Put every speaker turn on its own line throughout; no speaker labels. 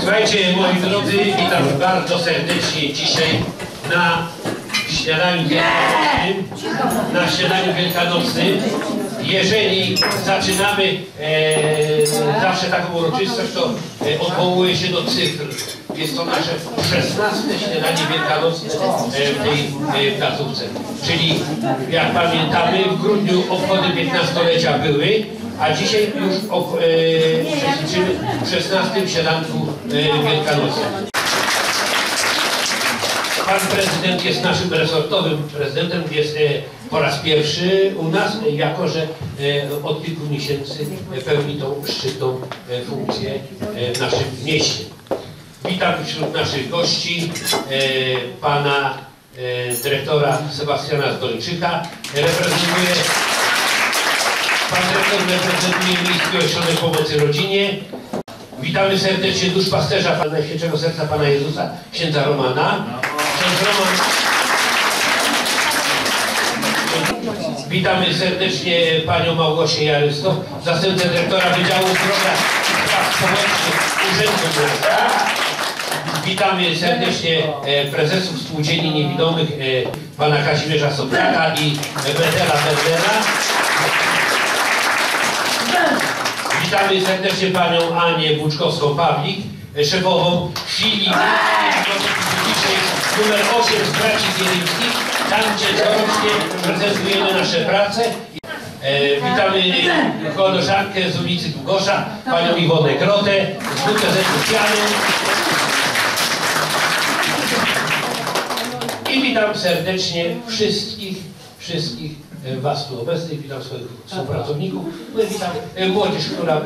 Słuchajcie, moi drodzy, witam bardzo serdecznie dzisiaj na śniadaniu wielkanocnym. Na śniadaniu wielkanocnym. Jeżeli zaczynamy e, zawsze taką uroczystość, to e, odwołuję się do cyfr. Jest to nasze 16 śniadanie wielkanocne e, w tej e, placówce. Czyli jak pamiętamy, w grudniu obchody 15-lecia były, a dzisiaj już ob, e, uczestniczymy w 16 śniadanku e, wielkanocnym. Pan prezydent jest naszym resortowym prezydentem, jest e, po raz pierwszy u nas, e, jako że e, od kilku miesięcy pełni tą szczytną funkcję w naszym mieście. Witam wśród naszych gości pana dyrektora Sebastiana Zdończyka. Reprezentuje Pan dyrektor reprezentuje Miejski Ośrodek Pomocy Rodzinie. Witamy serdecznie duszpasterza Pana Najświętszego Serca Pana Jezusa, księdza Romana. Witamy serdecznie Panią Małgosię Jarystow, zastępcę dyrektora Wydziału Zdrowia Spraw Społecznych Urzędu Miasta. Witamy serdecznie e, prezesów Spółdzielni Niewidomych, e, Pana Kazimierza Sobraka i Betela Berdera. Witamy serdecznie panią Anię Buczkowską-Pawlik, szefową filii numer 8 z braci Zielimskich, tam gdzie prezentujemy nasze prace. E, witamy koleżankę z ulicy Długosza, panią Iwonę Grotę z WTZ Piany. I witam serdecznie wszystkich, wszystkich Was tu obecnych, witam swoich współpracowników, no witam e, młodzież, która e,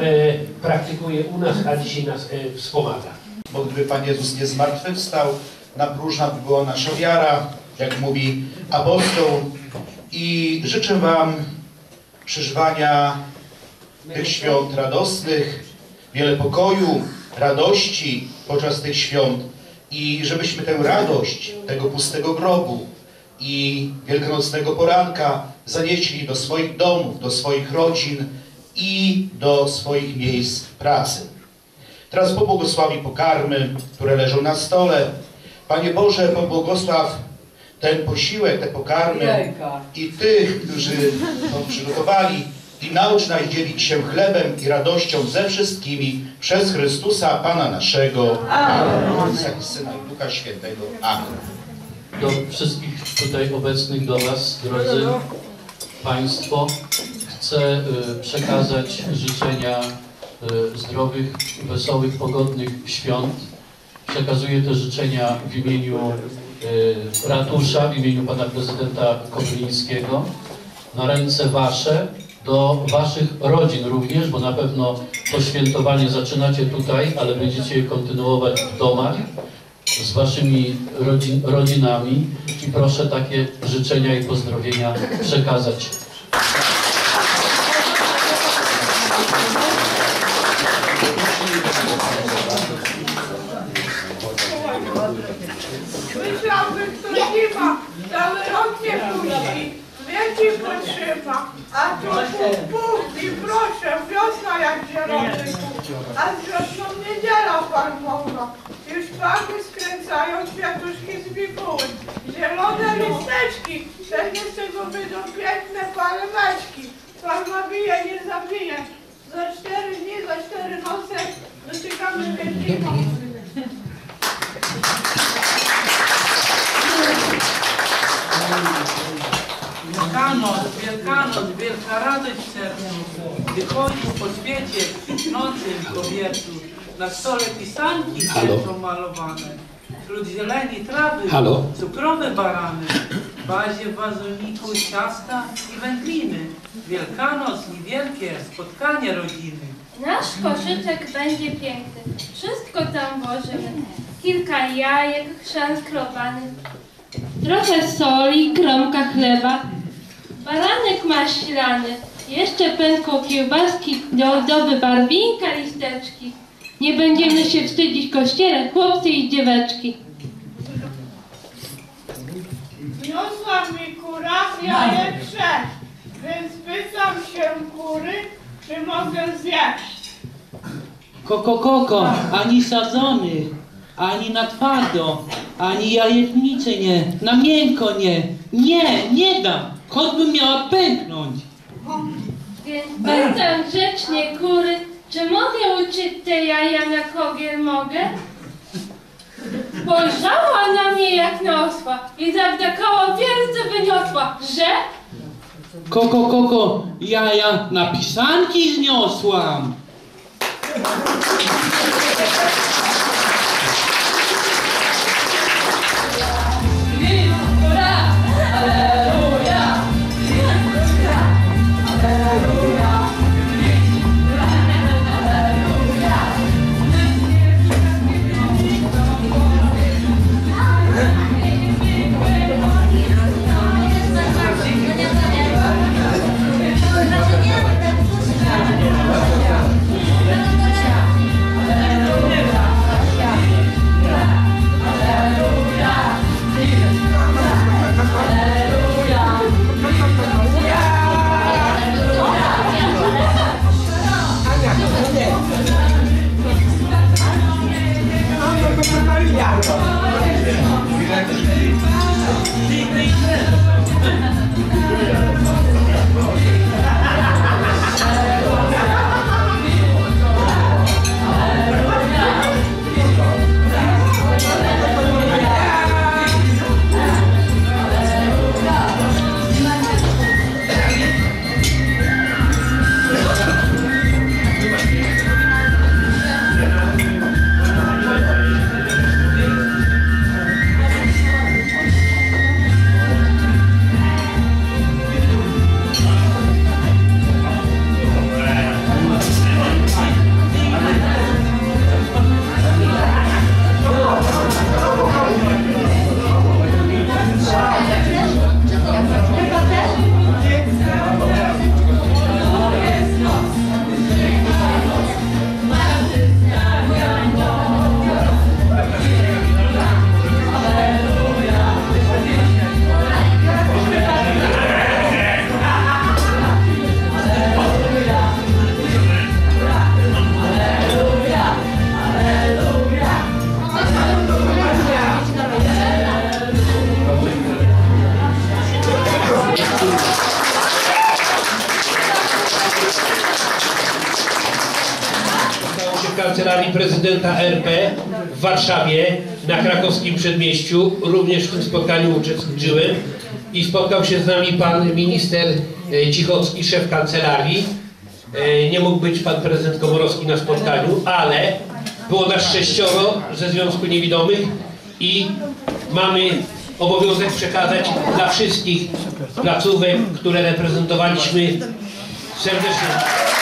praktykuje u nas, a dzisiaj nas e, wspomaga.
Bo gdyby Pan Jezus nie zmartwychwstał, na próżna by była nasza wiara, jak mówi apostoł. I życzę Wam przeżywania tych świąt radosnych, wiele pokoju, radości podczas tych świąt i żebyśmy tę radość tego pustego grobu i wielkanocnego poranka zanieśli do swoich domów, do swoich rodzin i do swoich miejsc pracy. Teraz pobłogosławi pokarmy, które leżą na stole. Panie Boże, pobłogosław ten posiłek, te pokarmy i tych, którzy to przygotowali i naucz nas dzielić się chlebem i radością ze wszystkimi przez Chrystusa, Pana naszego. Amen. Ojca i Syna i Ducha Świętego. Amen.
do wszystkich tutaj obecnych, do Was, drodzy Państwo, chcę y, przekazać życzenia y, zdrowych, wesołych, pogodnych świąt. Przekazuję te życzenia w imieniu y, ratusza, w imieniu Pana Prezydenta Kobylińskiego, na ręce Wasze, do Waszych rodzin również, bo na pewno to świętowanie zaczynacie tutaj, ale będziecie je kontynuować w domach z Waszymi rodzin, rodzinami i proszę takie życzenia i pozdrowienia przekazać.
Myślał, że ktoś nie ma, cały rok nie puści, wieci potrzeba, a tu puf, puf i proszę, wiosna jak zielony A z wiosną niedziela farmowa, już pachy skręcają kwiatuszki z wikuły, zielone listeczki, pewnie z tego wyjdą piękne palmeczki, farma bije, nie zabije, za cztery dni, za cztery noce dotykamy Wielkiej
Wielkanoc, Wielkanoc, wielka radość w sercu. Gdy chodzisz po świecie, kwitnącym kobiecu, na stole pisanki świecą malowane. Wśród zieleni trawy,
Halo?
cukrowe barany, w bazie wazoniku ciasta i wędliny. Wielkanoc, niewielkie spotkanie rodziny.
Nasz koszyczek będzie piękny. Wszystko tam włożymy. Kilka jajek, chrzan skrobany, trochę soli, kromka chleba, baranek maślany, jeszcze pęką kiełbaski, do ozdoby barwinka, listeczki. Nie będziemy się wstydzić kościele, chłopcy i dzieweczki.
Niosła mi kura jajek sześć, więc pytam się kury, czy mogę zjeść.
Koko, koko, ani sadzony, ani na twardo, ani jajecznicy nie, na miękko nie. Nie, nie dam, choćbym miała pęknąć.
Więc pytam grzecznie kury, czy mogę uczyć te jaja na kogiel mogę? Spojrzała na mnie jak na osła i zawdakała wielce wyniosła, że
Koko, koko, jaja na pisanki zniosłam.
Kancelarii prezydenta RP w Warszawie na krakowskim przedmieściu. Również w tym spotkaniu uczestniczyłem i spotkał się z nami pan minister e, Cichocki, szef kancelarii. E, Nie mógł być pan prezydent Komorowski na spotkaniu, ale było nas sześcioro ze Związku Niewidomych i mamy obowiązek przekazać dla wszystkich placówek, które reprezentowaliśmy serdecznie.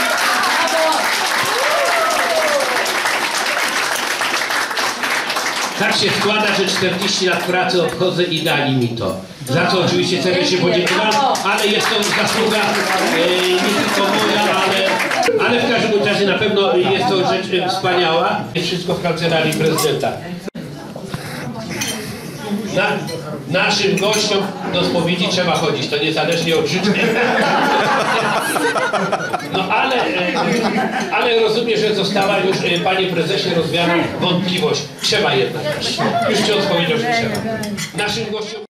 Tak się składa, że 40 lat pracy obchodzę i dali mi to. Za co oczywiście serdecznie podziękowałem, ale jest to zasługa e, nie tylko moja, ale, ale w każdym razie na pewno jest to rzecz e, wspaniała. Jest wszystko w kancelarii prezydenta. Na, naszym gościom do spowiedzi trzeba chodzić, to niezależnie od życzeń. No ale, e, ale rozumiem, że została już, e, panie prezesie, rozwiana wątpliwość. Trzeba jednak. Już ci odpowiedział, że trzeba. Naszym gościom...